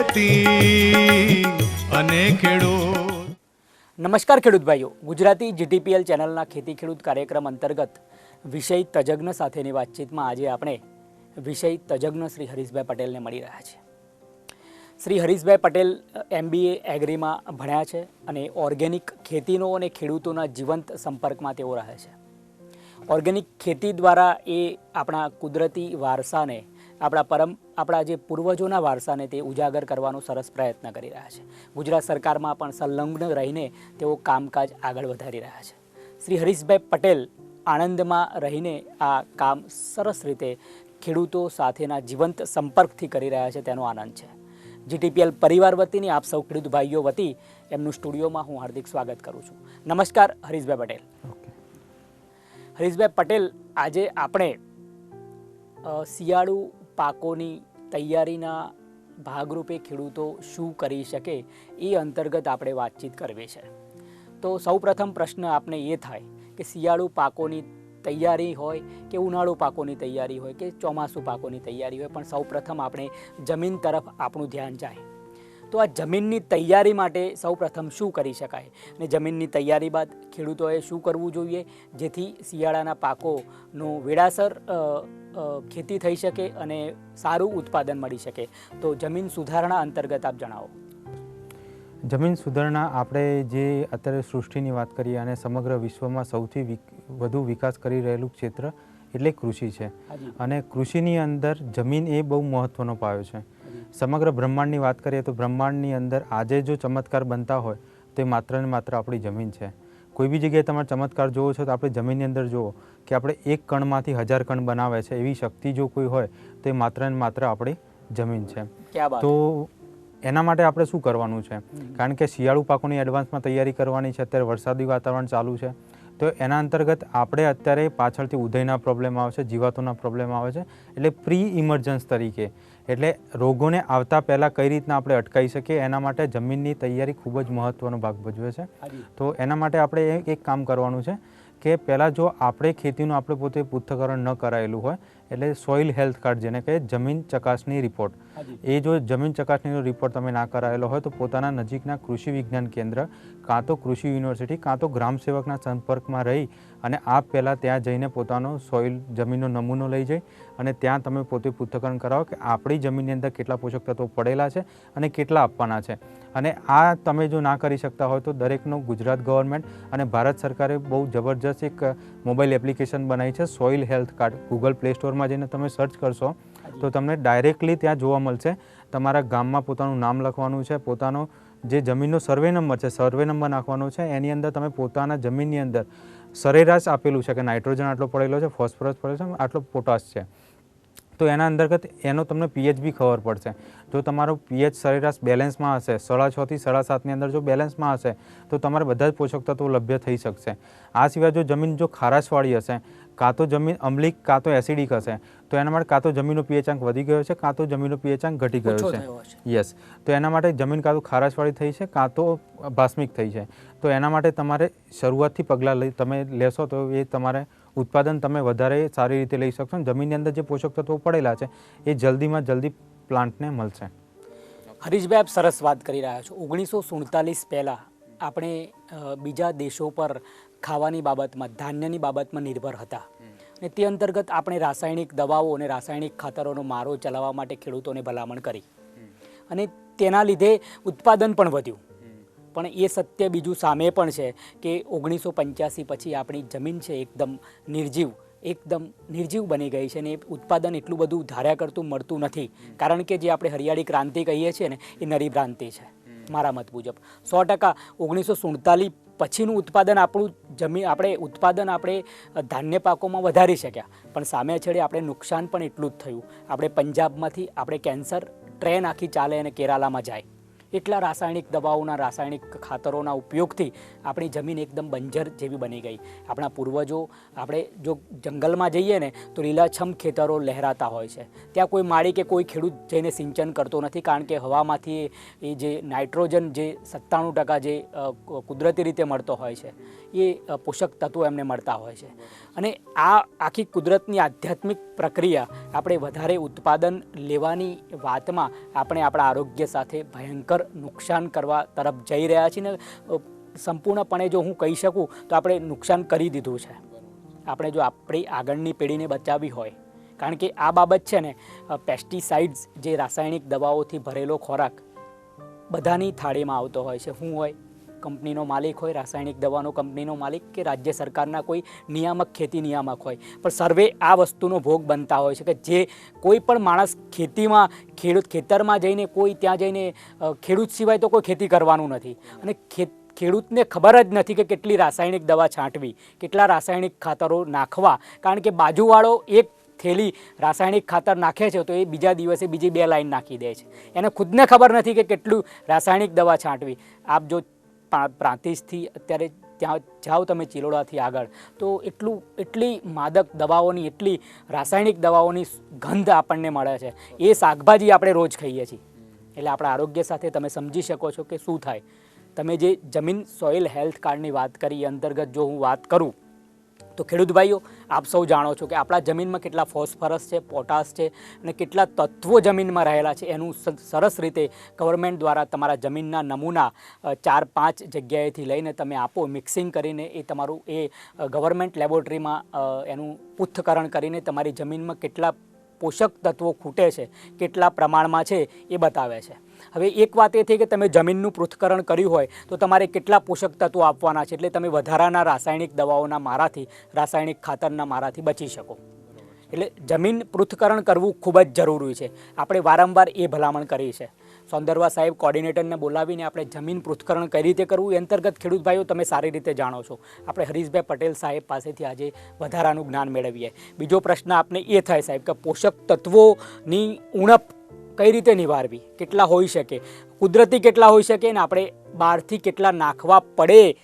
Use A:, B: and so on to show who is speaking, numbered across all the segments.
A: ખેતી અને ખેડૂત.
B: નમસ્કાર ખેડૂત ભાઈઓ, ગુજરાતી જીટીપીએલ ચેનલના ખેતી ખેડૂત કાર્યક્રમ અંતર્ગત વિષય તજજ્ઞ સાથેની વાતચીતમાં આજે આપણે વિષય તજજ્ઞ શ્રી હરીશભાઈ પટેલને મળી રહ્યા છે શ્રી હરીશભાઈ પટેલ એમબીએ એગ્રીમાં ભણ્યા છે અને ઓર્ગેનિક ખેતીનો અને ખેડૂતોના જીવંત સંપર્કમાં તેઓ રહે છે. ઓર્ગેનિક ખેતી દ્વારા એ આપણા કુદરતી વારસાને આપણા પરમ આપણા જે પૂર્વજોના વારસાને તે ઉજાગર કરવાનો સરસ પ્રયત્ન કરી રહ્યા છે. ગુજરાત સરકારમાં પણ સંલગ્ન રહીને તેઓ કામકાજ આગળ વધારી રહ્યા છે. શ્રી હરીશભાઈ પટેલ આણંદમાં રહીને આ કામ સરસ રીતે ખેડૂતો સાથેના જીવંત સંપર્કથી કરી રહ્યા છે તેનો આનંદ છે. જીટીપીએલ પરિવાર વતીની આપ સૌ ખેડૂત ભાઈઓ વતી એમનું સ્ટુડિયોમાં હું હાર્દિક સ્વાગત કરું છું. નમસ્કાર હરીશભાઈ પટેલ. હરીશભાઈ પટેલ આજે આપણે શિયાળુ પાકોની તૈયારીના ભાગરૂપે ખેડૂતો શું કરી શકે એ અંતર્ગત આપણે વાતચીત કરવી છે. તો સૌપ્રથમ પ્રશ્ન આપણે એ થાય કે શિયાળુ પાકોની તૈયારી હોય કે ઉનાળુ પાકોની તૈયારી હોય કે ચોમાસું પાકોની તૈયારી હોય પણ સૌપ્રથમ આપણે જમીન તરફ આપણું ધ્યાન જાય. તો આ જમીનની તૈયારી માટે સૌપ્રથમ શું કરી શકાય? અને જમીનની તૈયારી બાદ ખેડૂતોએ શું કરવું જોઈએ? જેથી શિયાળાના પાકોનું વેળાસર ખેતી થઈ શકે અને સારું ઉત્પાદન મળી શકે. તો જમીન સુધારણા અંતર્ગત આપ જણાવો.
C: જમીન સુધારણા આપણે જે અત્યારે સૃષ્ટિની વાત કરીએ અને સમગ્ર વિશ્વમાં સૌથી વધુ વિકાસ કરી રહેલું ક્ષેત્ર એટલે કૃષિ છે. અને કૃષિની અંદર જમીન એ બહુ મહત્ત્વનો પાયો છે. સમગ્ર બ્રહ્માંડની વાત કરીએ તો બ્રહ્માંડની અંદર આજે જો ચમત્કાર બનતા હોય તો માત્ર ને માત્ર આપણી જમીન છે. કોઈ બી જગ્યાએ તમારે ચમત્કાર જોવો છો તો આપણે જમીનની અંદર જુઓ કે આપણે એક કણમાંથી હજાર કણ બનાવે છે. એવી શક્તિ જો કોઈ હોય તો એ માત્ર ને માત્ર આપણી જમીન છે. તો એના માટે આપણે શું કરવાનું છે? કારણ કે શિયાળુ પાકોની એડવાન્સમાં તૈયારી કરવાની છે અત્યારે વરસાદી વાતાવરણ ચાલુ છે. તો એના અંતર્ગત આપણે અત્યારે પાછળથી ઉદયના પ્રોબ્લેમ આવે છે જીવાતોના પ્રોબ્લેમ આવે છે. એટલે પ્રી ઇમરજન્સ તરીકે એટલે રોગોને આવતા પહેલાં કઈ રીતના આપણે અટકાવી શકીએ એના માટે જમીનની તૈયારી ખૂબ જ મહત્ત્વનો ભાગ ભજવે છે. તો એના માટે આપણે એક કામ કરવાનું છે કે પહેલાં જો આપણે ખેતીનું આપણે પોતે પૃથ્થકરણ ન કરાયેલું હોય એટલે સોઇલ હેલ્થ કાર્ડ જેને કહે જમીન ચકાસણી રિપોર્ટ. એ જો જમીન ચકાસણીનો રિપોર્ટ તમે ના કરાયેલો હોય તો પોતાના નજીકના કૃષિ વિજ્ઞાન કેન્દ્ર કાં તો કૃષિ યુનિવર્સિટી કાં તો ગ્રામ સેવકના સંપર્કમાં રહી અને આપ પહેલાં ત્યાં જઈને પોતાનો સોઇલ જમીનનો નમૂનો લઈ જઈ અને ત્યાં તમે પોતે પૃથ્થકરણ કરાવો કે આપણી જમીનની અંદર કેટલા પોષક તત્વો પડેલા છે અને કેટલા આપવાના છે. અને આ તમે જો ના કરી શકતા હોય તો દરેકનો ગુજરાત ગવર્મેન્ટ અને ભારત સરકારે બહુ જબરજસ્ત એક મોબાઈલ એપ્લિકેશન બનાવી છે soil health card. Google play સ્ટોરમાં જઈને તમે સર્ચ કરશો તો તમને ડાયરેક્ટલી ત્યાં જોવા મળશે. તમારા ગામમાં પોતાનું નામ લખવાનું છે પોતાનો જે જમીનનો સર્વે નંબર છે સર્વે નંબર નાખવાનો છે એની અંદર તમે પોતાના જમીનની અંદર સરેરાશ આપેલું છે કે નાઇટ્રોજન આટલો પડેલો છે ફોસ્ફરસ પડેલો છે આટલો પોટાશ છે. તો એના અંતર્ગત એનો તમને પીએચ બી ખબર પડશે. જો તમારો પીએચ સરેરાશ બેલેન્સમાં હશે સાડા છથી સાડા સાતની અંદર જો બેલેન્સમાં હશે તો તમારે બધા જ પોષક તત્વો લભ્ય થઈ શકશે. આ સિવાય જો જમીન જો ખારાશવાળી હશે કાં તો જમીન અમ્લિક કાં તો એસિડિક હશે તો એના માટે કાં તો જમીનનો પીએચ અંક વધી ગયો છે કાં તો જમીનનો પીએચાંક ઘટી ગયો છે. યસ તો એના માટે જમીન કાં તો ખારાશવાળી થઈ છે કાં તો ભાસ્મિક થઈ છે. તો એના માટે તમારે શરૂઆતથી પગલાં લઈ તમે લેશો તો એ તમારે ઉત્પાદન તમે વધારે સારી રીતે લઈ શકશો અને જમીનની અંદર જે પોષક તત્વો પડેલા છે, એ જલ્દીમાં જલ્દી પ્લાન્ટને મળશે.
B: હરીશભાઈ, આપ સરસ વાત કરી રહ્યા છો. ઓગણીસો સુડતાલીસ પહેલાં આપણે બીજા દેશો પર ખાવાની બાબતમાં, ધાન્યની બાબતમાં નિર્ભર હતા. અને તે અંતર્ગત આપણે રાસાયણિક દવાઓ અને રાસાયણિક ખાતરોનો મારો ચલાવવા માટે ખેડૂતોને ભલામણ કરી. અને તેના લીધે ઉત્પાદન પણ વધ્યું. પણ એ સત્ય બીજું સામે પણ છે કે ઓગણીસો પંચ્યાસી પછી આપણી જમીન છે એકદમ નિર્જીવ એકદમ નિર્જીવ બની ગઈ છે ને એ ઉત્પાદન એટલું બધું ધાર્યા કરતું મળતું નથી. કારણ કે જે આપણે હરિયાળી ક્રાંતિ કહીએ છીએ ને, એ નરી ભ્રાંતિ છે, મારા મત મુજબ. સો ટકા ઓગણીસો સુડતાલીસ પછીનું ઉત્પાદન આપણું જમીન આપણે ઉત્પાદન આપણે ધાન્ય પાકોમાં વધારી શક્યા. પણ સામે છેડે આપણે નુકસાન પણ એટલું જ થયું. આપણે પંજાબમાંથી આપણે કેન્સર ટ્રેન આખી ચાલે અને કેરાલામાં જાય. એટલા રાસાયણિક દવાઓના, રાસાયણિક ખાતરોના ઉપયોગથી આપણી જમીન એકદમ બંજર જેવી બની ગઈ. આપણા પૂર્વજો, આપણે જો જંગલમાં જઈએ ને, તો લીલાછમ ખેતરો લહેરાતા હોય છે. ત્યાં કોઈ માળી કે કોઈ ખેડૂત જઈને સિંચન કરતો નથી, કારણ કે હવામાંથી એ જે નાઇટ્રોજન જે સત્તાણું ટકા જે કુદરતી રીતે મળતો હોય છે, એ પોષક તત્વો એમને મળતા હોય છે. અને આ આખી કુદરતની આધ્યાત્મિક પ્રક્રિયા આપણે વધારે ઉત્પાદન લેવાની વાતમાં આપણે આપણા આરોગ્ય સાથે ભયંકર નુકસાન કરવા તરફ જઈ રહ્યા છીએ ને સંપૂર્ણપણે જો હું કહી શકું તો આપણે નુકસાન કરી દીધું છે. આપણે જો આપણી આગળની પેઢીને બચાવવી હોય, કારણ કે આ બાબત છે ને પેસ્ટિસાઇડ્સ જે રાસાયણિક દવાઓથી ભરેલો ખોરાક બધાની થાળીમાં આવતો હોય છે. શું હોય કંપનીનો માલિક હોય, રાસાયણિક દવાનો કંપનીનો માલિક કે રાજ્ય સરકારના કોઈ નિયામક, ખેતી નિયામક હોય. પણ સર્વે આ વસ્તુનો ભોગ બનતા હોય છે કે જે કોઈ પણ માણસ ખેતીમાં, ખેડૂત ખેતરમાં જઈને કોઈ ત્યાં જઈને ખેડૂત સિવાય તો કોઈ ખેતી કરવાનું નથી. અને ખેત ખેડૂતને ખબર જ નથી કે કેટલી રાસાયણિક દવા છાંટવી, કેટલા રાસાયણિક ખાતરો નાખવા. કારણ કે બાજુવાળો એક થેલી રાસાયણિક ખાતર નાખે છે તો એ બીજા દિવસે બીજી બે લાઈન નાખી દે છે. એને ખુદને ખબર નથી કે કેટલું રાસાયણિક દવા છાંટવી. આપ જો પ્રાંતિજથી અત્યારે ત્યાં જાઓ તમે ચિલોડાથી આગળ. તો એટલું, એટલી માદક દવાઓની, એટલી રાસાયણિક દવાઓની ગંધ આપણને મળે છે. એ શાકભાજી આપણે રોજ ખાઈએ છીએ. એટલે આપણા આરોગ્ય સાથે તમે સમજી શકો છો કે શું થાય. તમે જે જમીન સોઇલ હેલ્થ કાર્ડની વાત કરી અંતર્ગત જો હું વાત કરું તો ખેડૂત ભાઈઓ, આપ સૌ જાણો છો કે આપણા જમીનમાં કેટલા ફોસ્ફરસ છે, પોટાશ છે અને કેટલા તત્વો જમીનમાં રહેલા છે. એનું સરસ રીતે ગવર્મેન્ટ દ્વારા તમારા જમીનના નમૂના ચાર પાંચ જગ્યાએથી લઈને તમે આપો મિક્સિંગ કરીને એ તમારું, એ ગવર્મેન્ટ લેબોરેટરીમાં એનું પૃથ્થકરણ કરીને તમારી જમીનમાં કેટલા પોષક તત્વો ખૂટે છે, કેટલા પ્રમાણમાં છે એ બતાવે છે. હવે એક વાત એ થઈ કે તમે જમીનનું પૃથ્થકરણ કર્યું હોય, તો તમારે કેટલા પોષક તત્વો આપવાના છે? એટલે તમે વધારાના રાસાયણિક દવાઓના મારાથી, રાસાયણિક ખાતરના મારાથી બચી શકો. એટલે જમીન પૃથ્થકરણ કરવું ખૂબ જ જરૂરી છે. આપણે વારંવાર એ ભલામણ કરી છે સૌંદરવા સાહેબ કોર્ડિનેટરને બોલાવીને આપણે જમીન પૃથ્થકરણ કઈ રીતે કરવું? એ અંતર્ગત ખેડૂત ભાઈઓ, તમે સારી રીતે જાણો છો. આપણે હરીશભાઈ પટેલ સાહેબ પાસેથી આજે વધારાનું જ્ઞાન મેળવીએ. બીજો પ્રશ્ન આપને એ થાય સાહેબ કે પોષક તત્વોની ઉણપ કઈ રીતે નિવારવી? કેટલા હોઈ શકે? કુદરતી કેટલા હોઈ શકે ને આપણે બહારથી કેટલા નાખવા પડે?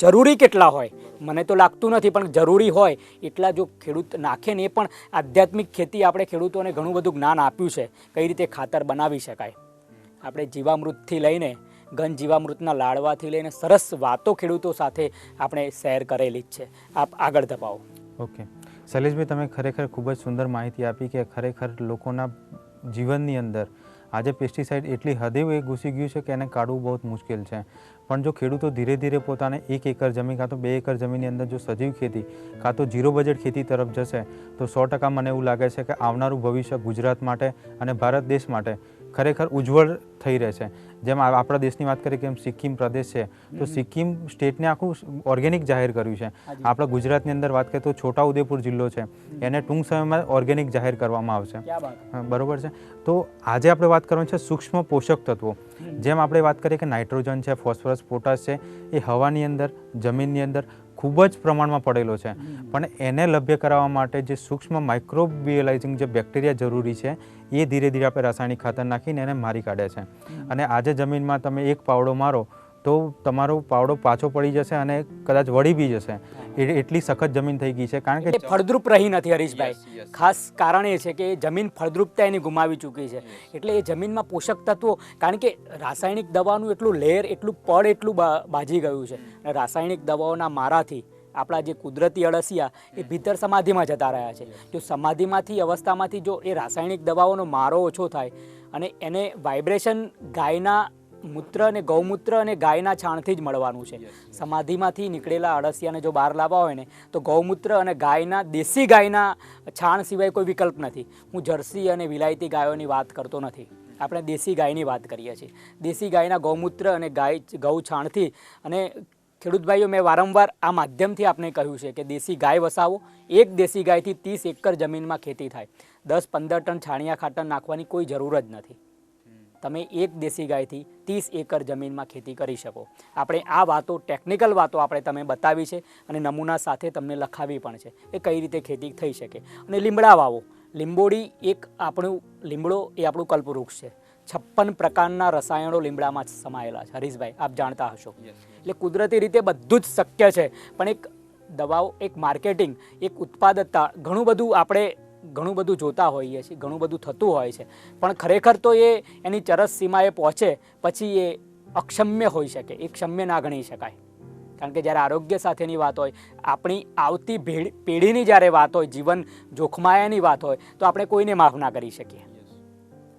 B: જરૂરી કેટલા હોય? મને તો લાગતું નથી, પણ જરૂરી હોય. એટલા જો ખેડૂત નાખે ને એ પણ આધ્યાત્મિક ખેતી આપણે ખેડૂતોને ઘણું બધું જ્ઞાન આપ્યું છે. કઈ રીતે ખાતર બનાવી શકાય? આપણે જીવામૃતથી લઈને, ઘન જીવામૃતના લાડવાથી લઈને સરસ વાતો ખેડૂતો સાથે આપણે શેર કરેલી જ છે. આપ આગળ ધપાવો.
C: ઓકે. શૈલેષભાઈ, તમે ખરેખર ખૂબ જ સુંદર માહિતી આપી કે ખરેખર લોકોના જીવનની અંદર. આજે પેસ્ટિસાઇડ એટલી હદે એ ઘૂસી ગયું છે કે એને કાઢવું બહુ મુશ્કેલ છે. પણ જો ખેડૂતો ધીરે ધીરે પોતાને એક એકર જમીન કાં તો બે એકર જમીનની અંદર જો સજીવ ખેતી કાં તો ઝીરો બજેટ ખેતી તરફ જશે, તો સો ટકા મને એવું લાગે છે કે આવનારું ભવિષ્ય ગુજરાત માટે અને ભારત દેશ માટે ખરેખર ઉજ્જવળ થઈ રહે છે. જેમ આપણા દેશની વાત કરીએ કે સિક્કિમ પ્રદેશ છે તો સિક્કિમ સ્ટેટને આખું ઓર્ગેનિક જાહેર કર્યું છે. આપણા ગુજરાતની અંદર વાત કરીએ તો છોટાઉદેપુર જિલ્લો છે. એને ટૂંક સમયમાં ઓર્ગેનિક જાહેર કરવામાં આવશે. બરોબર છે. તો આજે આપણે વાત કરવાની છે સૂક્ષ્મ પોષક તત્વો. જેમ આપણે વાત કરીએ કે નાઇટ્રોજન છે ફોસ્ફરસ પોટાશ છે એ હવાની અંદર જમીનની અંદર ખૂબ જ પ્રમાણમાં પડેલો છે. પણ એને લભ્ય કરાવવા માટે જે સૂક્ષ્મ માઇક્રોબિયલાઇઝિંગ જે બેક્ટેરિયા જરૂરી છે, એ ધીરે ધીરે આપણે રાસાયણિક ખાતર નાખીને એને મારી કાઢે છે. અને આજે જમીનમાં તમે એક પાવડો મારો તો તમારો પાવડો પાછો પડી જશે અને કદાચ વળી બી જશે. એટલી સખત જમીન થઈ ગઈ છે. કારણ કે
B: ફળદ્રુપ રહી નથી હરીશભાઈ. ખાસ કારણ એ છે કે જમીન ફળદ્રુપતા એની ગુમાવી ચૂકી છે. એટલે એ જમીનમાં પોષક તત્વો કારણ કે રાસાયણિક દવાનું એટલું લેર એટલું પડ એટલું બાજી ગયું છે. અને રાસાયણિક દવાઓના મારાથી આપણા જે કુદરતી અળસિયા એ ભીતર સમાધિમાં જતા રહ્યા છે. જો સમાધિમાંથી અવસ્થામાંથી જો એ રાસાયણિક દવાઓનો મારો ઓછો થાય અને એને વાઇબ્રેશન ગાયના મૂત્ર અને ગૌમૂત્ર અને ગાયના છાણથી જ મળવાનું છે. સમાધિમાંથી નીકળેલા અળસિયાને જો બહાર લાવવા હોય ને તો ગૌમૂત્ર અને ગાયના દેશી ગાયના છાણ સિવાય કોઈ વિકલ્પ નથી. હું જર્સી અને વિલાયતી ગાયોની વાત કરતો નથી. આપણે દેશી ગાયની વાત કરીએ છીએ. દેશી ગાયના ગૌમૂત્ર અને ગાય ગૌ છાણથી અને ખેડૂત ભાઈઓ મેં વારંવાર આ માધ્યમથી આપને કહ્યું છે કે દેશી ગાય વસાવો. એક દેશી ગાયથી ત્રીસ એકર જમીનમાં ખેતી થાય. દસ પંદર ટન છાણિયા ખાતર નાખવાની કોઈ જરૂર જ નથી. તમે એક દેશી ગાયથી ત્રીસ એકર જમીનમાં ખેતી કરી શકો. આપણે આ વાતો ટેકનિકલ વાતો આપણે તમે બતાવી છે અને નમૂના સાથે તમને લખાવી પણ છે એ કઈ રીતે ખેતી થઈ શકે. અને લીમડા વાવો. લીંબોડી એક આપણું લીમડો એ આપણું કલ્પવૃક્ષ છે. છપ્પન પ્રકારના રસાયણો લીમડામાં સમાયેલા છે. હરીશભાઈ આપ જાણતા હશો. એટલે કુદરતી રીતે બધું જ શક્ય છે. પણ એક દવાઓ એક માર્કેટિંગ એક ઉત્પાદકતા ઘણું બધું આપણે ઘણું બધું જોતા હોઈએ છીએ ઘણું બધું થતું હોય છે. પણ ખરેખર તો એ એની ચરસ સીમાએ પહોંચે પછી એ અક્ષમ્ય હોઈ શકે એ ક્ષમ્ય ના ગણી શકાય. કારણ કે જ્યારે આરોગ્ય સાથેની વાત હોય આપણી આવતી ભેડ- પેઢીની જ્યારે વાત હોય જીવન જોખમાયાની વાત હોય તો આપણે કોઈને માફ ના કરી શકીએ.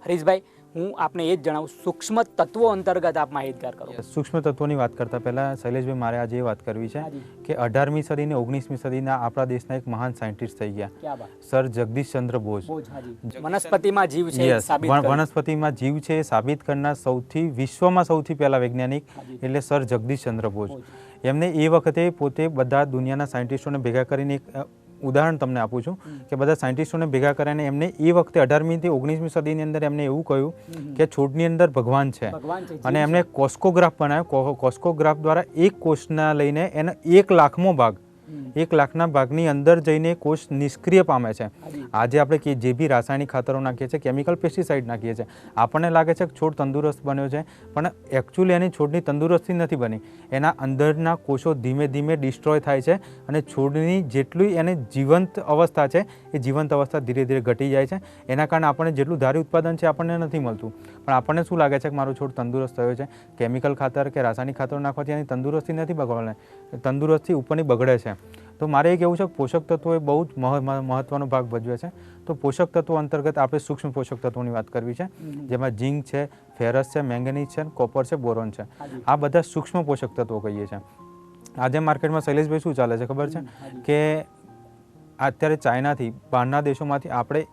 B: હરીશભાઈ હું આપને એ જ જણાવું સૂક્ષ્મ તત્વો અંતર્ગત આપ માહિતગાર કરો.
C: સૂક્ષ્મ તત્વોની વાત કરતા પહેલાં શૈલેષભાઈ મારે આજે એ વાત કરવી છે કે અઢારમી સદી ને ઓગણીસમી સદીના આપણા દેશના એક મહાન સાયન્ટિસ્ટ થઈ ગયા. સર જગદીશ જગદીશચંદ્ર બોઝ.
B: વનસ્પતિમાં જીવ છે.
C: વનસ્પતિમાં જીવ છે સાબિત કરનાર સૌથી વિશ્વમાં સૌથી પહેલા વૈજ્ઞાનિક એટલે સર જગદીશચંદ્ર બોઝ.
B: બોઝ.
C: એમને એ વખતે પોતે બધા દુનિયાના સાયન્ટિસ્ટોને ભેગા કરીને એક ઉદાહરણ તમને આપું છું કે બધા સાયન્ટિસ્ટોને ભેગા કરીને એમને એ વખતે અઢારમીથી ઓગણીસમી સદીની અંદર એમને એવું કહ્યું કે છોડની અંદર ભગવાન છે. અને એમને કોસ્કોગ્રાફ બનાવ્યો. કોસ્કોગ્રાફ દ્વારા એક કોષના લઈને એનો એક લાખમો ભાગ. એક લાખના ભાગની અંદર જઈને કોષ નિષ્ક્રિય પામે છે. આજે આપણે કે જે બી રાસાયણિક ખાતરો નાખીએ છીએ કેમિકલ પેસ્ટિસાઇડ નાખીએ છીએ આપણને લાગે છે કે છોડ તંદુરસ્ત બન્યો છે પણ એકચ્યુઅલી એની છોડની તંદુરસ્તી નથી બની. એના અંદરના કોષો ધીમે ધીમે ડિસ્ટ્રોય થાય છે અને છોડની જેટલી એને જીવંત અવસ્થા છે એ જીવંત અવસ્થા ધીરે ધીરે ઘટી જાય છે. એના કારણે આપણને જેટલું ધારી ઉત્પાદન છે આપણને નથી મળતું. પણ આપણને શું લાગે છે કે મારો છોડ તંદુરસ્ત થયો છે? કેમિકલ ખાતર કે રાસાયણિક ખાતર નાખવાથી એની તંદુરસ્તી નથી બગડવાની તંદુરસ્તી ઉપરની બગડે છે. તો મારે એ કહેવું છે કે પોષક તત્વો એ બહુ જ મહ- મહ- મહત્વનો ભાગ ભજવે છે. તો પોષક તત્વો અંતર્ગત આપણે સૂક્ષ્મ પોષક તત્વોની વાત કરવી છે. જેમાં ઝીંક છે ફેરસ છે મેંગેનીઝ છે કોપર છે બોરોન છે. આ બધા સૂક્ષ્મ પોષક તત્વો કહીએ છીએ આજે માર્કેટમાં શૈલેષભાઈ શું ચાલે છે ખબર છે? કે અત્યારે ચાઇનાથી બહારના દેશોમાંથી આપણે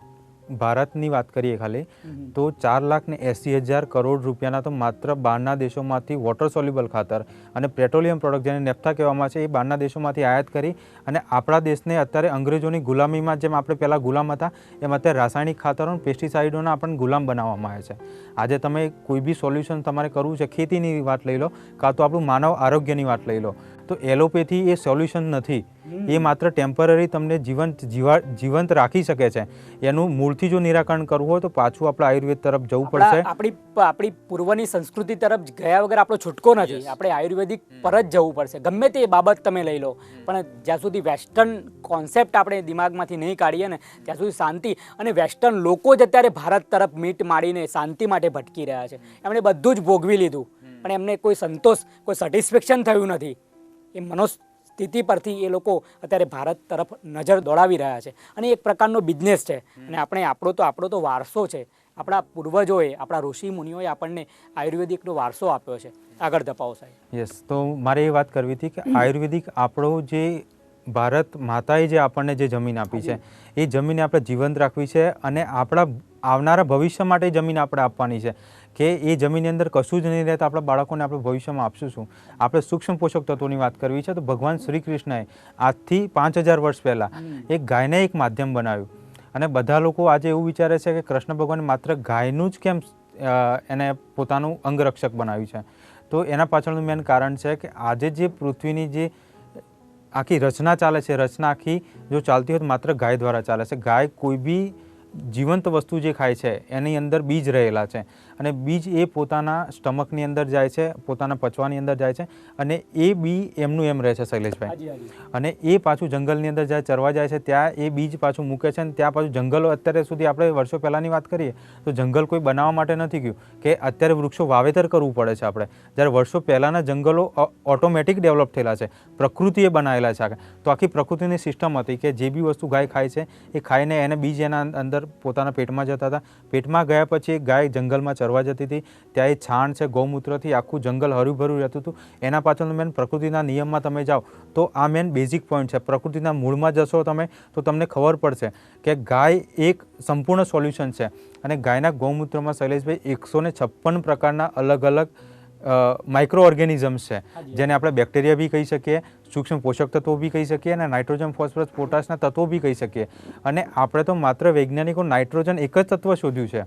C: ભારતની વાત કરીએ ખાલી તો ચાર લાખ ને એંસી હજાર કરોડ રૂપિયાના તો માત્ર બહારના દેશોમાંથી વોટર સોલ્યુબલ ખાતર અને પેટ્રોલિયમ પ્રોડક્ટ જેને નેફ્થા કહેવામાં આવે છે એ બહારના દેશોમાંથી આયાત કરી અને આપણા દેશને અત્યારે અંગ્રેજોની ગુલામીમાં જેમ આપણે પહેલાં ગુલામ હતા એમ અત્યારે રાસાયણિક ખાતરો અને પેસ્ટિસાઇડોના આપણને ગુલામ બનાવવામાં આવે છે. આજે તમે કોઈ બી સોલ્યુશન તમારે કરવું છે ખેતીની વાત લઈ લો કાં તો આપણું માનવ આરોગ્યની વાત લઈ લો. તો એલોપેથી એ સોલ્યુશન નથી. એ માત્ર ટેમ્પરરી તમને જીવંત જીવા જીવંત રાખી શકે છે. એનું મૂળથી જો નિરાકરણ કરવું હોય તો પાછું આપણે આયુર્વેદ તરફ જવું પડશે.
B: આપણી આપણી પૂર્વની સંસ્કૃતિ તરફ ગયા વગર આપણો છૂટકો નથી. આપણે આયુર્વેદિક પર જ જવું પડશે. ગમે તે બાબત તમે લઈ લો. પણ જ્યાં સુધી વેસ્ટર્ન કોન્સેપ્ટ આપણે દિમાગમાંથી નહીં કાઢીએ ને ત્યાં સુધી શાંતિ અને વેસ્ટર્ન લોકો જ અત્યારે ભારત તરફ મીટ માડીને શાંતિ માટે ભટકી રહ્યા છે. એમણે બધું જ ભોગવી લીધું. પણ એમને કોઈ સંતોષ કોઈ સેટિસ્ફેક્શન થયું નથી. એ મનોસ્થિતિ પરથી એ લોકો અત્યારે ભારત તરફ નજર દોડાવી રહ્યા છે. અને એક પ્રકારનો બિઝનેસ છે. અને આપણે આપણો તો આપણો તો વારસો છે. આપણા પૂર્વજોએ આપણા ઋષિ મુનિઓએ આપણને આયુર્વેદિકનો વારસો આપ્યો છે. આગળ ધપાવો સાહેબ.
C: યસ તો મારે એ વાત કરવી હતી કે આયુર્વેદિક આપણો જે ભારત માતાએ જે આપણને જે જમીન આપી છે એ જમીનને આપણે જીવંત રાખવી છે અને આપણા આવનારા ભવિષ્ય માટે જમીન આપણે આપવાની છે. કે એ જમીનની અંદર કશું જ નહીં રહેતા આપણા બાળકોને આપણે ભવિષ્યમાં આપશું શું? આપણે સૂક્ષ્મ પોષક તત્વોની વાત કરવી છે તો ભગવાન શ્રી કૃષ્ણએ આજથી પાંચ હજાર વર્ષ પહેલાં એક ગાયને એક માધ્યમ બનાવ્યું. અને બધા લોકો આજે એવું વિચારે છે કે કૃષ્ણ ભગવાન માત્ર ગાયનું જ કેમ એને પોતાનું અંગરક્ષક બનાવ્યું છે? તો એના પાછળનું મેન કારણ છે કે આજે જે પૃથ્વીની જે આખી રચના ચાલે છે રચના આખી જો ચાલતી હોય તો માત્ર ગાય દ્વારા ચાલે છે. ગાય કોઈ બી જીવંત વસ્તુ જે ખાય છે એની અંદર બીજ રહેલા છે. અને બીજ એ પોતાના સ્ટમકની અંદર જાય છે પોતાના પચવાની અંદર જાય છે અને એ બી એમનું એમ રહે છે શૈલેષભાઈ. અને એ પાછું જંગલની અંદર જાય ચરવા જાય છે ત્યાં એ બીજ પાછું મૂકે છે અને ત્યાં પાછું જંગલો અત્યારે સુધી આપણે વર્ષો પહેલાંની વાત કરીએ તો જંગલ કોઈ બનાવવા માટે નથી ગયું કે અત્યારે વૃક્ષો વાવેતર કરવું પડે છે આપણે. જ્યારે વર્ષો પહેલાંના જંગલો ઓટોમેટિક ડેવલપ થયેલા છે પ્રકૃતિએ બનાવેલા છે આખા. તો આખી પ્રકૃતિની સિસ્ટમ હતી કે જે બી વસ્તુ ગાય ખાય છે એ ખાઈને એને બીજ એના અંદર પોતાના પેટમાં જતા હતા. પેટમાં ગયા પછી ગાય જંગલમાં ચરવા જતી હતી. ત્યાં એ છાણ છે ગૌમૂત્રથી આખું જંગલ હર્યુભર્યું રહેતું હતું. એના પાછળનું મેન પ્રકૃતિના નિયમમાં તમે જાઓ તો આ મેન બેઝિક પોઈન્ટ છે. પ્રકૃતિના મૂળમાં જશો તમે તો તમને ખબર પડશે કે ગાય એક સંપૂર્ણ સોલ્યુશન છે. અને ગાયના ગૌમૂત્રમાં શૈલેષભાઈ એકસો ને છપ્પન પ્રકારના અલગ અલગ માઇક્રો ઓર્ગેનિઝમ્સ છે. જેને આપણે બેક્ટેરિયા બી કહી શકીએ સૂક્ષ્મ પોષક તત્વો બી કહી શકીએ અને નાઇટ્રોજન ફોસ્ફરસ પોટાશના તત્વો બી કહી શકીએ. અને આપણે તો માત્ર વૈજ્ઞાનિકો નાઇટ્રોજન એક જ તત્વ શોધ્યું છે.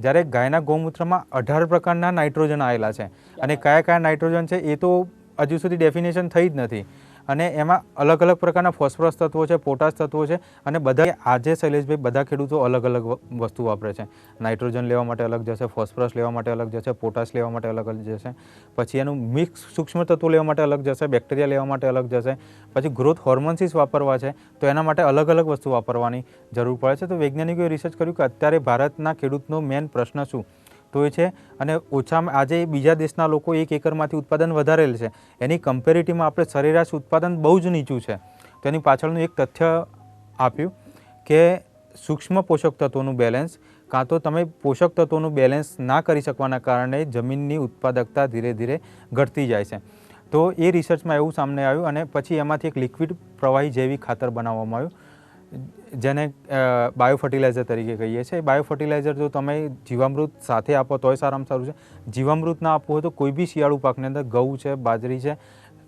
C: જ્યારે ગાયના ગૌમૂત્રમાં અઢાર પ્રકારના નાઇટ્રોજન આવેલા છે. અને કયા કયા નાઇટ્રોજન છે એ તો હજુ સુધી ડેફિનેશન થઈ જ નથી. અને એમાં અલગ અલગ પ્રકારના ફોસ્ફરસ તત્વો છે, પોટાશ તત્વો છે અને બધા આજે શૈલેષભાઈ બધા ખેડૂતો અલગ અલગ વસ્તુ વાપરે છે. નાઇટ્રોજન લેવા માટે અલગ જશે, ફોસ્ફરસ લેવા માટે અલગ જશે, પોટાશ લેવા માટે અલગ જશે. પછી એનું મિક્સ સૂક્ષ્મ તત્વો લેવા માટે અલગ જશે, બેક્ટેરિયા લેવા માટે અલગ જશે. પછી ગ્રોથ હોર્મોન્સીસ વાપરવા છે, તો એના માટે અલગ અલગ વસ્તુ વાપરવાની જરૂર પડે છે. તો વૈજ્ઞાનિકોએ રિસર્ચ કર્યું કે અત્યારે ભારતના ખેડૂતનો મેઇન પ્રશ્ન શું? તો એ છે અને ઓછામાં આજે બીજા દેશના લોકો એક એકરમાંથી ઉત્પાદન વધારે લે છે. એની કમ્પેરિટીમાં આપણે સરેરાશ ઉત્પાદન બહુ જ નીચું છે. તેની પાછળનું એક તથ્ય આપ્યું કે સૂક્ષ્મ પોષક તત્વોનું બેલેન્સ કાં તો તમે પોષક તત્વોનું બેલેન્સ ના કરી શકવાના કારણે જમીનની ઉત્પાદકતા ધીરે ધીરે ઘટતી જાય છે. તો એ રિસર્ચમાં એવું સામને આવ્યું અને પછી એમાંથી એક લિક્વિડ પ્રવાહી જૈવિક ખાતર બનાવવામાં આવ્યું. જેને બાયો ફર્ટિલાઇઝર તરીકે કહીએ છીએ. બાયો ફર્ટિલાઇઝર જો તમે જીવામૃત સાથે આપો તોય સારામાં સારું છે. જીવામૃત ના આપવું હોય તો કોઈ બી શિયાળુ પાકની અંદર ઘઉં છે, બાજરી છે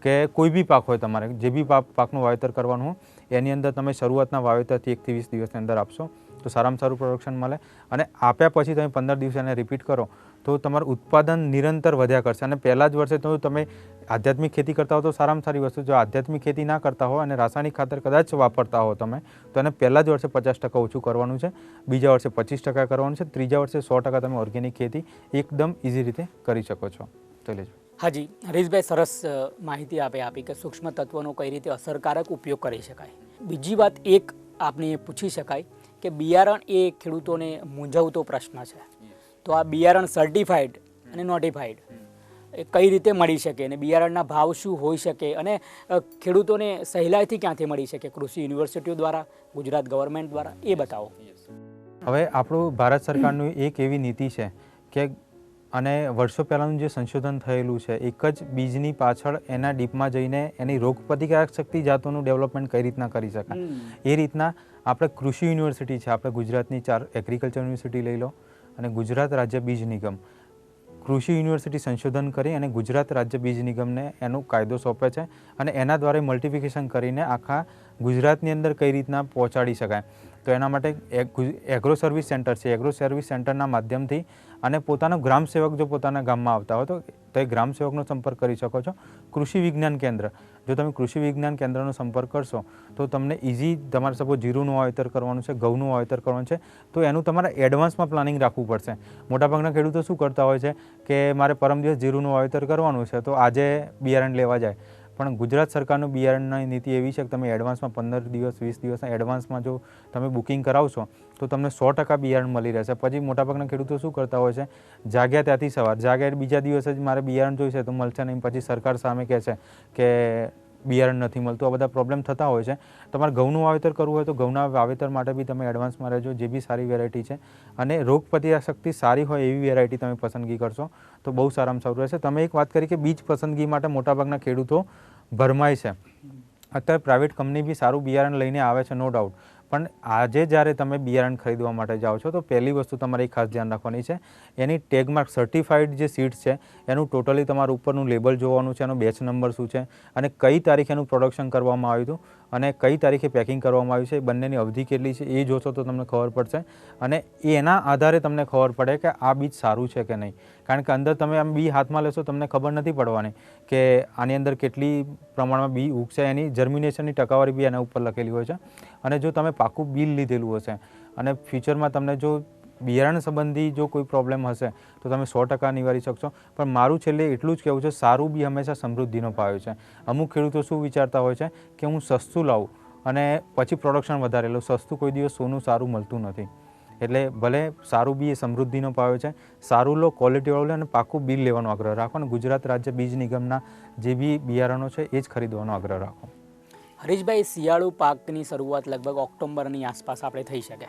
C: કે કોઈ બી પાક હોય તમારે, જે બી પાક પાકનું વાવેતર કરવાનું હોય, એની અંદર તમે શરૂઆતના વાવેતરથી એકથી વીસ દિવસની અંદર આપશો તો સારામાં સારું પ્રોડક્શન મળે. અને આપ્યા પછી તમે પંદર દિવસે એને રિપીટ કરો તો તમારું ઉત્પાદન નિરંતર વધ્યા કરશે અને પહેલાં જ વર્ષે તો તમે આધ્યાત્મિક ખેતી કરતા હો તો સારામાં સારી વસ્તુ. જો આધ્યાત્મિક ખેતી ના કરતા હો અને રાસાયણિક ખાતર કદાચ વાપરતા હો તમે, તો એને પહેલાં જ વર્ષે પચાસ ટકા ઓછું કરવાનું છે. બીજા વર્ષે પચીસ ટકા કરવાનું છે. ત્રીજા વર્ષે સો ટકા તમે ઓર્ગેનિક ખેતી એકદમ ઇઝી રીતે કરી શકો છો. શૈલેષભાઈ
B: હાજી, હરીશભાઈ સરસ માહિતી આપે આપી કે સૂક્ષ્મ તત્વોનો કઈ રીતે અસરકારક ઉપયોગ કરી શકાય. બીજી વાત એક આપને પૂછી શકાય કે બિયારણ એ ખેડૂતોને મૂંઝવતો પ્રશ્ન છે. તો આ બિયારણ સર્ટિફાઈડ અને નોટિફાઈડ એ કઈ રીતે મળી શકે અને બિયારણના ભાવ શું હોઈ શકે અને ખેડૂતોને સહેલાઈથી ક્યાંથી મળી શકે? કૃષિ યુનિવર્સિટીઓ દ્વારા ગુજરાત ગવર્મેન્ટ દ્વારા? એ બતાવો.
C: હવે આપણું ભારત સરકારનું એક એવી નીતિ છે કે અને વર્ષો પહેલાંનું જે સંશોધન થયેલું છે એક જ બીજની પાછળ એના ડીપમાં જઈને એની રોગ પ્રતિકારક શક્તિ જાતોનું ડેવલપમેન્ટ કઈ રીતના કરી શકાય? એ રીતના આપણે કૃષિ યુનિવર્સિટી છે આપણે ગુજરાતની ચાર એગ્રીકલ્ચર યુનિવર્સિટી લઈ લો અને ગુજરાત રાજ્ય બીજ નિગમ. કૃષિ યુનિવર્સિટી સંશોધન કરી અને ગુજરાત રાજ્ય બીજ નિગમને એનો કાયદો સોંપે છે અને એના દ્વારા મલ્ટિફિકેશન કરીને આખા ગુજરાતની અંદર કઈ રીતના પહોંચાડી શકાય. તો એના માટે એગ્રો સર્વિસ સેન્ટર છે. એગ્રો સર્વિસ સેન્ટરના માધ્યમથી અને પોતાનો ગ્રામ સેવક જો પોતાના ગામમાં આવતા હોય તો તો ગ્રામ સેવકનો સંપર્ક કરી શકો છો. કૃષિ વિજ્ઞાન કેન્દ્ર. જો તમે કૃષિ વિજ્ઞાન કેન્દ્રનો સંપર્ક કરશો, તો તમને ઇઝી તમારે સપોઝ જીરુંનું વાવેતર કરવાનું છે, ઘઉંનું વાવેતર કરવાનું છે, તો એનું તમારે એડવાન્સમાં પ્લાનિંગ રાખવું પડશે. મોટાભાગના ખેડૂતો શું કરતા હોય છે કે મારે પરમ દિવસ જીરુંનું વાવેતર કરવાનું છે, તો આજે બિયારણ લેવા જાય. પણ ગુજરાત સરકારનું બિયારણની નીતિ એવી છે કે તમે એડવાન્સમાં પંદર દિવસ, વીસ દિવસના એડવાન્સમાં જો તમે બુકિંગ કરાવશો, તો તમને સો ટકા બિયારણ મળી રહેશે. પછી મોટાભાગના ખેડૂતો શું કરતા હોય છે? જાગ્યા ત્યાંથી સવાર, જાગ્યા બીજા દિવસે જ મારે બિયારણ જોઈશે તો મળશે નહીં. પછી સરકાર સામે કહે છે કે બિયારણ નથી મળતું. આ બધા પ્રોબ્લેમ થતા હોય છે. તમારે ઘઉંનું વાવેતર કરવું હોય તો ઘઉંના વાવેતર માટે બી તમે એડવાન્સમાં રહેજો, જે બી સારી વેરાયટી છે. અને રોગ શક્તિ સારી હોય એવી વેરાયટી તમે પસંદગી કરશો, તો બહુ સારામાં સારું રહેશે. તમે એક વાત કરી કે બીજ પસંદગી માટે મોટાભાગના ખેડૂતો ભરમાય છે. અત્યારે પ્રાઇવેટ કંપની બી સારું બિયારણ લઈને આવે છે નો ડાઉટ પણ આજે જ્યારે તમે બિયારણ ખરીદવા માટે જાઓ છો, તો પહેલી વસ્તુ તમારે ખાસ ધ્યાન રાખવાની છે, એની ટેગમાર્ક સર્ટિફાઈડ જે સીડ્સ છે, એનું ટોટલી તમારું ઉપરનું લેબલ જોવાનું છે, એનો બેચ નંબર શું છે અને કઈ તારીખે એનું પ્રોડક્શન કરવામાં આવ્યું હતું. અને કઈ તારીખે પેકિંગ કરવામાં આવ્યું છે, બંનેની અવધિ કેટલી છે, એ જોશો તો તમને ખબર પડશે. અને એના આધારે તમને ખબર પડે કે આ બીજ સારું છે કે નહીં. કારણ કે અંદર તમે આમ બી હાથમાં લેશો, તમને ખબર નથી પડવાની કે આની અંદર કેટલી પ્રમાણમાં બી ઉગશે. એની જર્મિનેશનની ટકાવારી બી એના ઉપર લખેલી હોય છે. અને જો તમે પાકું બિલ લીધેલું હશે અને ફ્યુચરમાં તમને જો બિયારણ સંબંધી જો કોઈ પ્રોબ્લેમ હશે તો તમે સો ટકા નિવારી શકશો. પણ મારું છેલ્લે એટલું જ કહેવું છે સારું બી હંમેશા સમૃદ્ધિનો પાયો છે. અમુક ખેડૂતો શું વિચારતા હોય છે કે હું સસ્તું લાવું અને પછી પ્રોડક્શન વધારે લઉં. સસ્તું કોઈ દિવસ સોનું સારું મળતું નથી. એટલે ભલે સારું બી એ સમૃદ્ધિનો પાયો છે સારું લો ક્વોલિટીવાળું લો અને પાકું બિલ લેવાનો આગ્રહ રાખો અને ગુજરાત રાજ્ય બીજ નિગમના જે બી બિયારણો છે એ જ ખરીદવાનો આગ્રહ રાખો.
B: હરીશભાઈ શિયાળુ પાકની શરૂઆત લગભગ ઓક્ટોબરની આસપાસ આપણે થઈ શકે.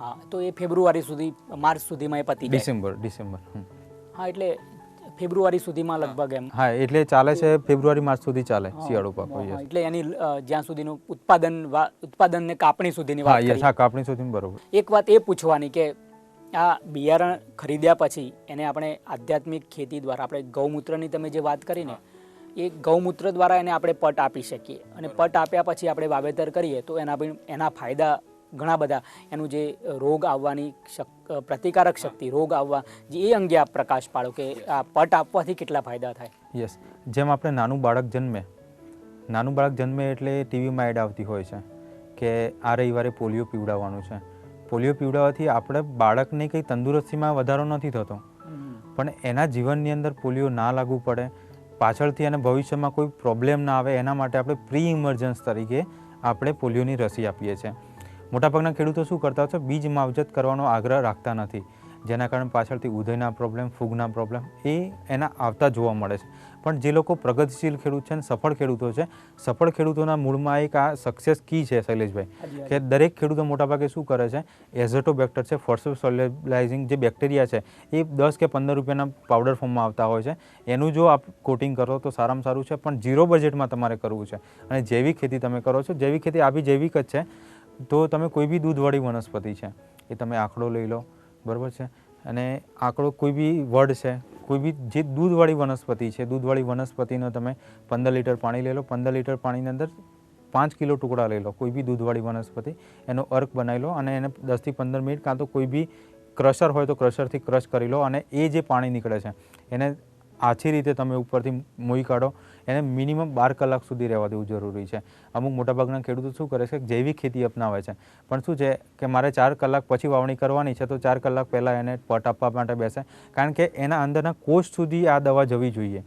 B: હા તો એ ફેબ્રુઆરી સુધી માર્ચ સુધીમાં એ પતી
C: ડિસેમ્બર ડિસેમ્બર
B: હા એટલે ફેબ્રુઆરી સુધીમાં લગભગ એમ.
C: હા એટલે ચાલે છે ફેબ્રુઆરી માર્ચ સુધી ચાલે શિયાળો પાક
B: એટલે એની જ્યાં સુધીનું ઉત્પાદન ઉત્પાદન ને કાપણી સુધીની વાત
C: હા કાપણી સુધી બરોબર.
B: એક વાત એ પૂછવાની કે આ બિયારણ ખરીદ્યા પછી એને આપણે આધ્યાત્મિક ખેતી દ્વારા આપણે ગૌમૂત્રની તમે જે વાત કરીને એ ગૌમૂત્ર દ્વારા એને આપણે પટ આપી શકીએ. અને પટ આપ્યા પછી આપણે વાવેતર કરીએ તો એના એના ફાયદા ઘણા બધા એનું જે રોગ આવવાની પ્રતિકારક શક્તિ રોગ આવવા જે એ અંગે આપ પ્રકાશ પાડો કે આ પટ આપવાથી કેટલા ફાયદા થાય?
C: યસ. જેમ આપણે નાનું બાળક જન્મે નાનું બાળક જન્મે એટલે ટીવીમાં એડ આવતી હોય છે કે આ રવિવારે પોલિયો પીવડાવવાનું છે. પોલિયો પીવડાવવાથી આપણે બાળકને કંઈ તંદુરસ્તીમાં વધારો નથી થતો. પણ એના જીવનની અંદર પોલિયો ના લાગુ પડે પાછળથી અને ભવિષ્યમાં કોઈ પ્રોબ્લેમ ના આવે એના માટે આપણે પ્રી ઇમરજન્સ તરીકે આપણે પોલિયોની રસી આપીએ છીએ. મોટાભાગના ખેડૂતો શું કરતા હોય છે? બીજ માવજત કરવાનો આગ્રહ રાખતા નથી. જેના કારણે પાછળથી ઉદયના પ્રોબ્લેમ ફૂગના પ્રોબ્લેમ એ એના આવતા જોવા મળે છે. પણ જે લોકો પ્રગતિશીલ ખેડૂત છે અને સફળ ખેડૂતો છે સફળ ખેડૂતોના મૂળમાં એક આ સક્સેસ કી છે શૈલેષભાઈ. કે દરેક ખેડૂતો મોટાભાગે શું કરે છે? એઝોટોબેક્ટર છે ફોર્સો સોલેબલાઇઝિંગ જે બેક્ટેરિયા છે એ દસ કે પંદર રૂપિયાના પાવડર ફોર્મમાં આવતા હોય છે. એનું જો આપ કોટિંગ કરો તો સારામાં સારું છે પણ ઝીરો બજેટમાં તમારે કરવું છે. અને જૈવિક ખેતી તમે કરો છો. જૈવિક ખેતી આ બી જૈવિક જ છે. તો તમે કોઈ બી દૂધવાળી વનસ્પતિ છે, એ તમે આંકડો લઈ લો, બરાબર છે? અને આંકડો કોઈ બી વડ છે, કોઈ બી જે દૂધવાળી વનસ્પતિ છે, દૂધવાળી વનસ્પતિનો તમે પંદર લીટર પાણી લઈ લો, પંદર લીટર પાણીની અંદર પાંચ કિલો ટુકડા લઈ લો, કોઈ બી દૂધવાળી વનસ્પતિ, એનો અર્ક બનાવી લો અને એને દસથી પંદર મિનિટ કાં તો કોઈ બી ક્રશર હોય તો ક્રશરથી ક્રશ કરી લો અને એ જે પાણી નીકળે છે, એને આછી રીતે તમે ઉપરથી મોઈ કાઢો એને મિનિમમ બાર કલાક સુધી રહેવા દેવું જરૂરી છે. અમુક મોટાભાગના ખેડૂતો શું કરે છે જૈવિક ખેતી અપનાવે છે. પણ શું છે કે મારે ચાર કલાક પછી વાવણી કરવાની છે તો ચાર કલાક પહેલાં એને પટ આપવા માટે બેસે. કારણ કે એના અંદરના કોષ સુધી આ દવા જવી જોઈએ.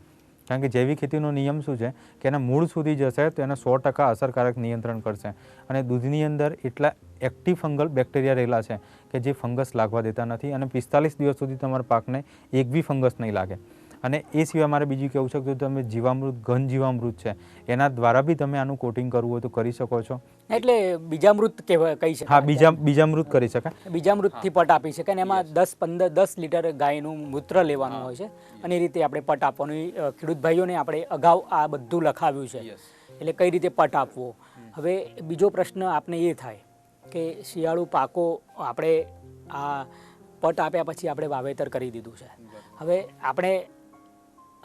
C: કારણ કે જૈવિક ખેતીનો નિયમ શું છે કે એના મૂળ સુધી જશે તો એને સો ટકા અસરકારક નિયંત્રણ કરશે. અને દૂધની અંદર એટલા એક્ટિવ ફંગલ બેક્ટેરિયા રહેલા છે કે જે ફંગસ લાગવા દેતા નથી અને પિસ્તાલીસ દિવસ સુધી તમારા પાકને એક બી ફંગસ નહીં લાગે. અને એ સિવાય મારે બીજું કહેવું છે કે તમે જીવામૃત ઘન જીવામૃત છે એના દ્વારા બી તમે આનું કોટિંગ કરવું હોય તો કરી શકો છો.
B: એટલે બીજામૃત કહેવાય કહી શકાય.
C: હા બીજા બીજામૃત કરી શકાય.
B: બીજામૃતથી પટ આપી શકાય અને એમાં દસ પંદર દસ લીટર ગાયનું મૂત્ર લેવાનું હોય છે. અને એ રીતે આપણે પટ આપવાનું. ખેડૂત ભાઈઓને આપણે અગાઉ આ બધું લખાવ્યું છે. એટલે કઈ રીતે પટ આપવો? હવે બીજો પ્રશ્ન આપને એ થાય કે શિયાળુ પાકો આપણે આ પટ આપ્યા પછી આપણે વાવેતર કરી દીધું છે. હવે આપણે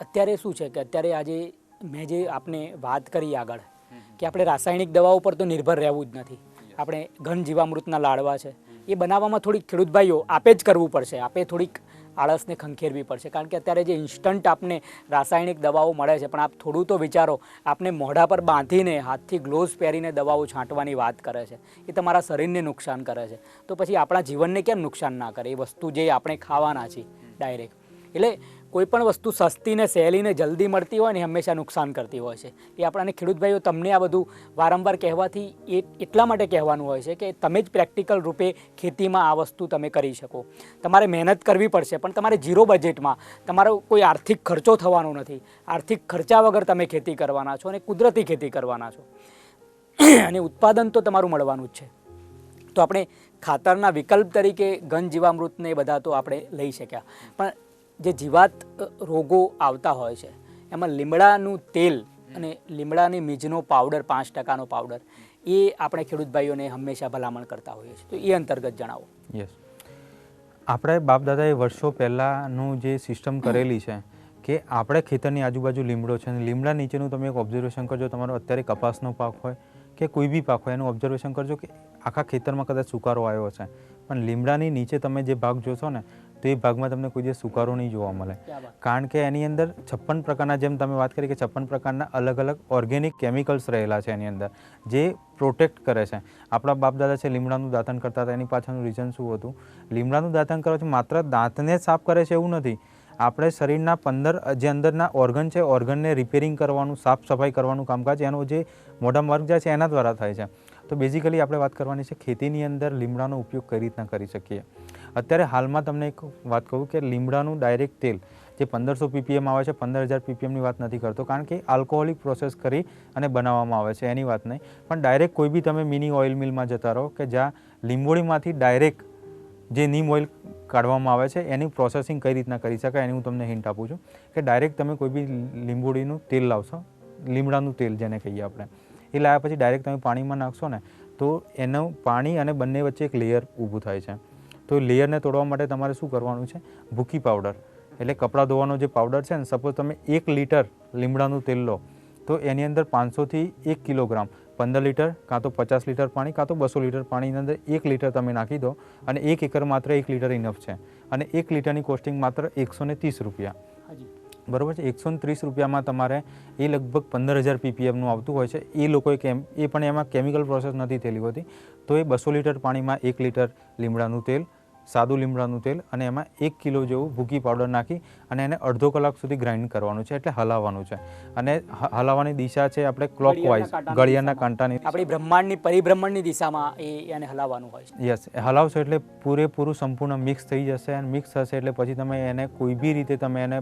B: અત્યારે શું છે કે અત્યારે આજે મેં જે આપને વાત કરી આગળ કે આપણે રાસાયણિક દવાઓ પર તો નિર્ભર રહેવું જ નથી. આપણે ઘન જીવામૃતના લાડવા છે. એ બનાવવામાં થોડીક ખેડૂત ભાઈઓ આપે જ કરવું પડશે. આપે થોડીક આળસને ખંખેરવી પડશે. કારણ કે અત્યારે જે ઇન્સ્ટન્ટ આપને રાસાયણિક દવાઓ મળે છે પણ આપ થોડું તો વિચારો આપને મોઢા પર બાંધીને હાથથી ગ્લોવ્સ પહેરીને દવાઓ છાંટવાની વાત કરે છે. એ તમારા શરીરને નુકસાન કરે છે. તો પછી આપણા જીવનને કેમ નુકસાન ના કરે? એ વસ્તુ જે આપણે ખાવાના છીએ ડાયરેક્ટ એટલે કોઈ પણ વસ્તુ સસ્તીને સહેલીને જલ્દી મળતી હોય ને હંમેશા નુકસાન કરતી હોય છે. એ આપણાને ખેડૂત ભાઈઓ તમને આ બધું વારંવાર કહેવાથી એ એટલા માટે કહેવાનું હોય છે કે તમે જ પ્રેક્ટિકલ રૂપે ખેતીમાં આ વસ્તુ તમે કરી શકો. તમારે મહેનત કરવી પડશે, પણ તમારે ઝીરો બજેટમાં તમારો કોઈ આર્થિક ખર્ચો થવાનો નથી. આર્થિક ખર્ચા વગર તમે ખેતી કરવાના છો અને કુદરતી ખેતી કરવાના છો. અને ઉત્પાદન તો તમારું મળવાનું જ છે. તો આપણે ખાતરના વિકલ્પ તરીકે ઘન જીવામૃતને બધા તો આપણે લઈ શક્યા. પણ જે જીવાત રોગો આવતા હોય છે, એમાં લીમડાનું તેલ અને લીમડાની મીજનો પાવડર, પાંચ ટકાનો પાવડર, એ આપણે ખેડૂત ભાઈઓને હંમેશા ભલામણ કરતા હોઈએ છીએ. તો એ અંતર્ગત જણાવો.
C: યસ આપણે બાપ દાદાએ વર્ષો પહેલાંનું જે સિસ્ટમ કરેલી છે કે આપણે ખેતરની આજુબાજુ લીમડો છે અને લીમડા નીચેનું તમે એક ઓબ્ઝર્વેશન કરજો, તમારો અત્યારે કપાસનો પાક હોય કે કોઈ બી પાક હોય, એનું ઓબ્ઝર્વેશન કરજો કે આખા ખેતરમાં કદાચ સુકારો આવ્યો છે. પણ લીમડાની નીચે તમે જે ભાગ જોશો ને તો એ ભાગમાં તમને કોઈ દિવસ સુકારો નહીં જોવા મળે. કારણ કે એની અંદર છપ્પન પ્રકારના જેમ તમે વાત કરી કે છપ્પન પ્રકારના અલગ અલગ ઓર્ગેનિક કેમિકલ્સ રહેલા છે એની અંદર જે પ્રોટેક્ટ કરે છે. આપણા બાપ દાદા છે લીમડાનું દાંતન કરતા હતા એની પાછળનું રીઝન શું હતું? લીમડાનું દાંતન કરવાથી માત્ર દાંતને જ સાફ કરે છે એવું નથી. આપણે શરીરના પંદર જે અંદરના ઓર્ગન છે ઓર્ગનને રિપેરિંગ કરવાનું સાફ સફાઈ કરવાનું કામકાજ એનો જે મોઢા વર્ગ જાય છે એના દ્વારા થાય છે. તો બેઝિકલી આપણે વાત કરવાની છે ખેતીની અંદર લીમડાનો ઉપયોગ કઈ રીતના કરી શકીએ? અત્યારે હાલમાં તમને એક વાત કહું કે લીમડાનું ડાયરેક્ટ તેલ, જે પંદરસો પીપીએમ આવે છે પંદર હજાર પીપીએમની વાત નથી કરતો, કારણ કે આલ્કોહોલિક પ્રોસેસ કરી અને બનાવવામાં આવે છે, એની વાત નહીં. પણ ડાયરેક્ટ કોઈ બી તમે મિની ઓઇલ મિલમાં જતા રહો કે જ્યાં લીંબોળીમાંથી ડાયરેક્ટ જે નીમ ઓઇલ કાઢવામાં આવે છે, એની પ્રોસેસિંગ કઈ રીતના કરી શકાય એની હું તમને હિન્ટ આપું છું કે ડાયરેક્ટ તમે કોઈ બી લીંબોળીનું તેલ લાવશો, લીમડાનું તેલ જેને કહીએ આપણે, એ લાવ્યા પછી ડાયરેક્ટ તમે પાણીમાં નાખશો ને, તો એનું પાણી અને બંને વચ્ચે એક લેયર ઊભું થાય છે. તો લેયરને તોડવા માટે તમારે શું કરવાનું છે? ભૂકી પાવડર એટલે કપડાં ધોવાનો જે પાવડર છે ને સપોઝ તમે એક લીટર લીમડાનું તેલ લો તો એની અંદર પાંચસોથી એક કિલોગ્રામ પંદર લીટર કાં તો પચાસ લીટર પાણી કાં તો બસો લીટર પાણીની અંદર એક લીટર તમે નાખી દો અને એક એકર માત્ર એક લીટર ઇનફ છે. અને એક લીટરની કોસ્ટિંગ માત્ર એકસો ને ત્રીસ રૂપિયા.
B: બરાબર
C: બરોબર છે? એકસો ને ત્રીસ રૂપિયામાં તમારે એ લગભગ પંદર હજાર પીપીએમનું આવતું હોય છે. એ લોકોએ કેમ એ પણ એમાં કેમિકલ પ્રોસેસ નથી થયેલી હોતી. તો એ બસો લીટર પાણીમાં એક લીટર લીમડાનું તેલ સાદું લીમડાનું તેલ અને એમાં એક કિલો જેવું ભૂકી પાવડર નાખી અને એને અડધો કલાક સુધી ગ્રાઇન્ડ કરવાનું છે એટલે હલાવવાનું છે. અને હલાવવાની દિશા છે આપણે ક્લોક વાઇઝ ઘડિયાળના કાંટાની
B: આપણી બ્રહ્માંડની પરિભ્રમણની દિશામાં એ એને હલાવવાનું હોય
C: યસ હલાવશો એટલે પૂરેપૂરું સંપૂર્ણ મિક્સ થઈ જશે અને મિક્સ થશે એટલે પછી તમે એને કોઈ બી રીતે તમે એને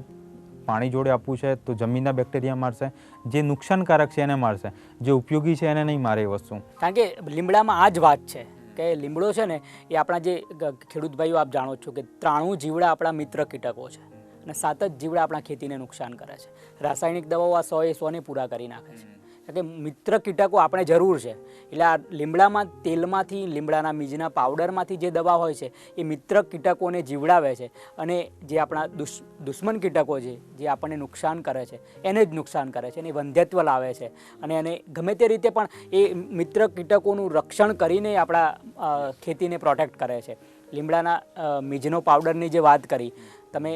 C: પાણી જોડે આપવું છે તો જમીનના બેક્ટેરિયા મારશે. જે નુકસાનકારક છે એને મારશે. જે ઉપયોગી છે એને નહીં મારે એ વસ્તુ.
B: કારણ કે લીમડામાં આ જ વાત છે. કે લીમડો છે ને, એ આપણા જે ખેડૂત ભાઈઓ આપ જાણો છો કે ત્રાણું જીવડા આપણા મિત્ર કીટકો છે. અને સાત જ જીવડા આપણા ખેતીને નુકસાન કરે છે. રાસાયણિક દવાઓ આ સો એ સોને પૂરા કરી નાખે છે. કે મિત્ર કીટકો આપણે જરૂર છે. એટલે આ લીમડામાં તેલમાંથી, લીમડાના બીજના પાવડરમાંથી જે દવા હોય છે, એ મિત્ર કીટકોને જીવડાવે છે. અને જે આપણા દુશ્ દુશ્મન કીટકો છે, જે આપણને નુકસાન કરે છે, એને જ નુકસાન કરે છે અને વંધ્યત્વ લાવે છે. અને એને ગમે તે રીતે પણ એ મિત્ર કીટકોનું રક્ષણ કરીને આપણા ખેતીને પ્રોટેક્ટ કરે છે. લીમડાના મીજનો પાવડરની જે વાત કરી તમે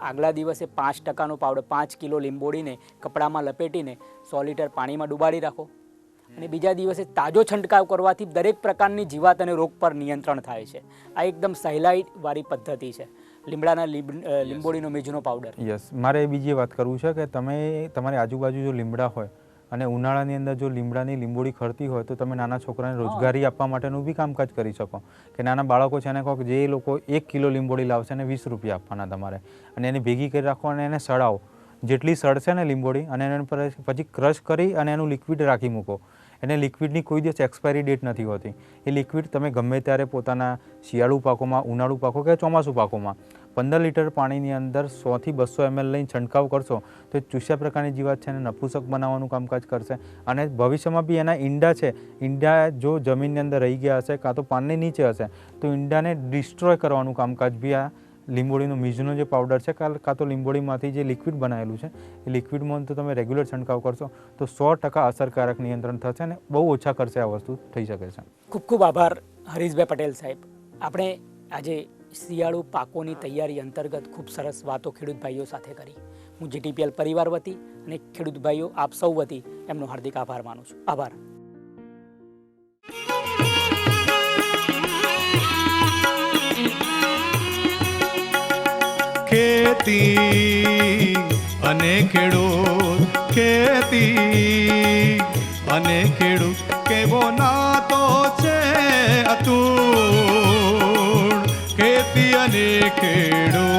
B: આગલા દિવસે પાંચ ટકાનો પાવડર પાંચ કિલો લીંબોડીને કપડામાં લપેટીને સો લીટર પાણીમાં ડુબાડી રાખો. અને બીજા દિવસે તાજો છંટકાવ કરવાથી દરેક પ્રકારની જીવાત અને રોગ પર નિયંત્રણ થાય છે. આ એકદમ સહેલાઈવાળી પદ્ધતિ છે. લીમડાના લીંબ- લીંબોડીનો મેજનો પાવડર.
C: યસ મારે બીજી વાત કરવું છે કે તમે તમારી આજુબાજુ જો લીમડા હોય અને ઉનાળાની અંદર જો લીમડાની લીંબોડી ખરતી હોય તો તમે નાના છોકરાને રોજગારી આપવા માટેનું બી કામકાજ કરી શકો. કે નાના બાળકો છે એને કહો કે જે લોકો એક કિલો લીંબોડી લાવશે એને વીસ રૂપિયા આપવાના તમારે. અને એને ભેગી કરી રાખો અને એને સડાવો. જેટલી સડશે ને લીંબોડી અને એને પછી ક્રશ કરી અને એનું લિક્વિડ રાખી મૂકો. એને લિક્વિડની કોઈ દિવસ એક્સપાયરી ડેટ નથી હોતી. એ લિક્વિડ તમે ગમે ત્યારે પોતાના શિયાળુ પાકોમાં ઉનાળુ પાકો કે ચોમાસું પાકોમાં પંદર લીટર પાણીની અંદર સોથી બસો એમએલ લઈને છંટકાવ કરશો તો એ ચૂસ્યા પ્રકારની જીવાત છે એને નપુસક બનાવવાનું કામકાજ કરશે. અને ભવિષ્યમાં બી એના ઈંડા છે, ઈંડા જો જમીનની અંદર રહી ગયા હશે કાં તો પાનની નીચે હશે, તો ઈંડાને ડિસ્ટ્રોય કરવાનું કામકાજ બી આ લીંબોળીનો મીજનો જે પાવડર છે, કાં તો લીંબોડીમાંથી જે લિક્વિડ બનાવેલું છે, એ લિક્વિડમાં તો તમે રેગ્યુલર છંટકાવ કરશો તો સો ટકા અસરકારક નિયંત્રણ થશે અને બહુ ઓછા ખર્ચે આ વસ્તુ થઈ શકે છે.
B: ખૂબ ખૂબ આભાર હરીશભાઈ પટેલ સાહેબ. આપણે આજે શિયાળુ પાકોની તૈયારી અંતર્ગત ખૂબ સરસ વાતો ખેડૂત ભાઈઓ સાથે કરી. હું જીટીપીએલ પરિવાર વતી અને ખેડૂત ભાઈઓ આપ સૌ વતી એમનો હાર્દિક આભાર માનું છું. આભાર.
A: ખેતી અને ખેડૂત, ખેતી અને ખેડૂત કેવો ના नीतियने खेडो